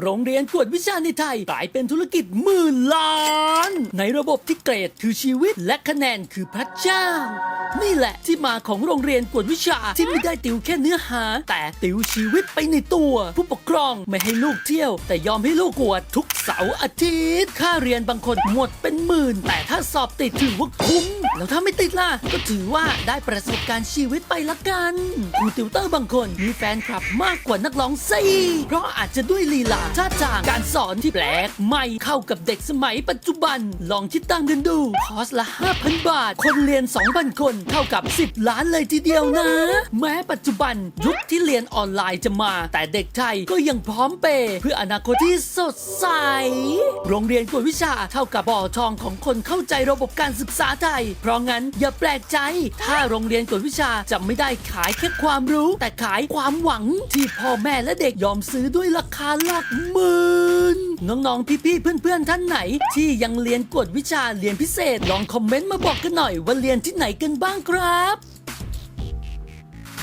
โรงเรียนกวดวิชาในไทยกลายเป็นธุรกิจหมื่นล้าน ในระบบที่เกรดคือชีวิตและคะแนนคือพระเจ้า มี แหละ ที่มาของโรงเรียนกวดวิชาที่ไม่ได้ติวแค่เนื้อหา แต่ติวชีวิตไปในตัว ผู้ปกครองไม่ให้ลูกเที่ยว แต่ยอมให้ลูกกวดทุกเสาร์อาทิตย์ ค่าเรียนบางคนหมดเป็นหมื่น แต่ถ้าสอบติดถือว่าคุ้ม แล้วถ้าไม่ติดล่ะ ก็ถือว่าได้ประสบการณ์ชีวิตไปละกันครูติวเตอร์บางคนมีแฟนคลับมากกว่านักร้องซีเพราะอาจจะด้วยลีลาท่าทางการสอนที่แปลกใหม่เข้ากับเด็กสมัยปัจจุบัน ลองคิดตั้งกันดูคอร์สละ 5,000 บาท คนเรียน 2,000 คนเท่ากับ 10 ล้านเลยทีเดียวนะ แม้ปัจจุบันยุคที่เรียนออนไลน์จะมา แต่เด็กไทยก็ยังพร้อมเปย์เพื่ออนาคตที่สดใส โรงเรียนกวดวิชาเท่ากับบ่อทองของคนเข้าใจระบบการศึกษาไทย เพราะงั้นอย่าแปลกใจ ถ้าโรงเรียนกวดวิชาจะไม่ได้ขายแค่ความรู้ แต่ขายความหวังที่พ่อแม่และเด็กยอมซื้อด้วยราคาหลักหมื่นน้องๆ พี่ๆ เพื่อนๆ ท่านไหน ที่ยังเรียนกวดวิชาเรียนพิเศษ ลองคอมเมนต์มาบอกกันหน่อยว่าเรียนที่ไหนกันบ้างครับครับ